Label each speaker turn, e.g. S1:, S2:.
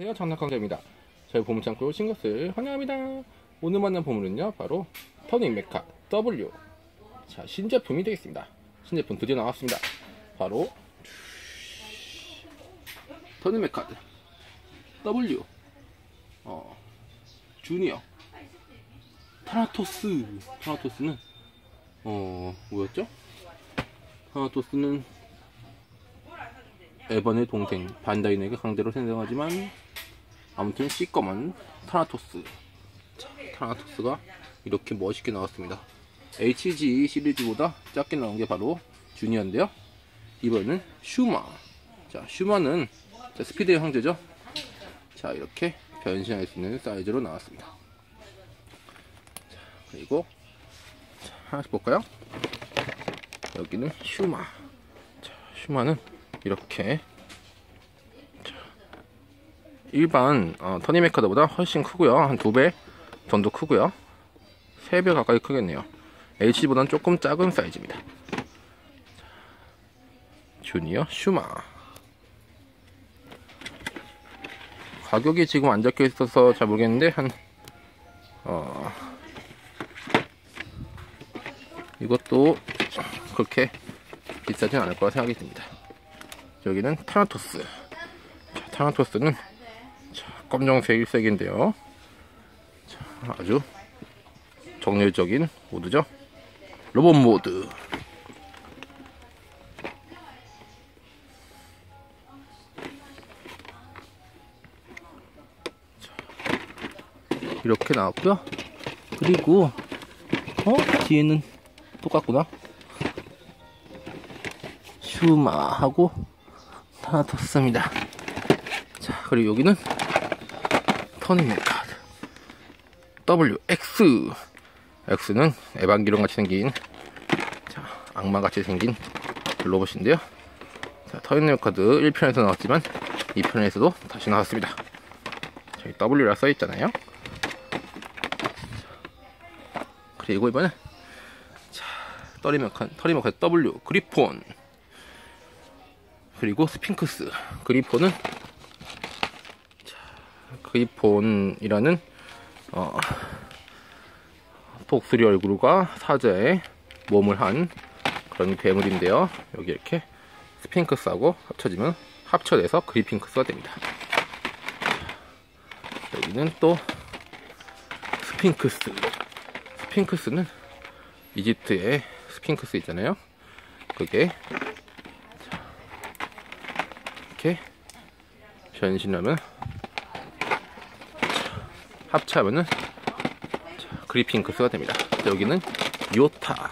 S1: 안녕하세요. 장난강자입니다. 저희 보물창고 오신 것을 환영합니다. 오늘 만난 보물은요 바로 터닝 메카 W. 자 신제품이 되겠습니다. 신제품 드디어 나왔습니다. 바로 터닝 메카 W. 어 주니어. 타나토스. 타나토스는 어 뭐였죠? 타나토스는 에번의 동생 반다인에게 강제로 생성하지만 아무튼 C검은 타나토스. 자, 타나토스가 이렇게 멋있게 나왔습니다. HG 시리즈보다 작게 나온 게 바로 주니어인데요. 이번에는 슈마. 자 슈마는 자, 스피드의 황제죠. 자 이렇게 변신할 수 있는 사이즈로 나왔습니다. 자, 그리고 자, 하나씩 볼까요? 여기는 슈마. 자, 슈마는 이렇게 자, 일반 어, 터니메카드보다 훨씬 크고요. 한 두 배 정도 크고요. 3배 가까이 크겠네요. HG보다는 조금 작은 사이즈입니다. 자, 주니어 슈마. 가격이 지금 안 적혀 있어서 잘 모르겠는데 한 어, 이것도 그렇게 비싸진 않을 거라 생각이 듭니다. 여기는 타나토스. 자, 타나토스는 자, 검정색 일색인데요 자, 아주 정열적인 모드죠 로봇 모드 자, 이렇게 나왔고요 그리고 어? 뒤에는 똑같구나 슈마하고 하나 뒀습니다. 자, 그리고 여기는 터닝 카드 WX X는 에반기론 같이 생긴 자, 악마 같이 생긴 로봇인데요. 자, 터닝 카드 1편에서 나왔지만 2편에서도 다시 나왔습니다. 저기 W라 써 있잖아요. 그리고 이번에 터리메카 W 그리폰 그리고 스핑크스 그리폰은 자, 그리폰이라는 어, 독수리 얼굴과 사자의 몸을 한 그런 괴물인데요. 여기 이렇게 스핑크스하고 합쳐지면 합쳐져서 그리핑크스가 됩니다. 여기는 또 스핑크스. 스핑크스는 이집트의 스핑크스 있잖아요. 그게 이렇게 변신하면 합체하면은 그리핑크스가 됩니다. 여기는 요타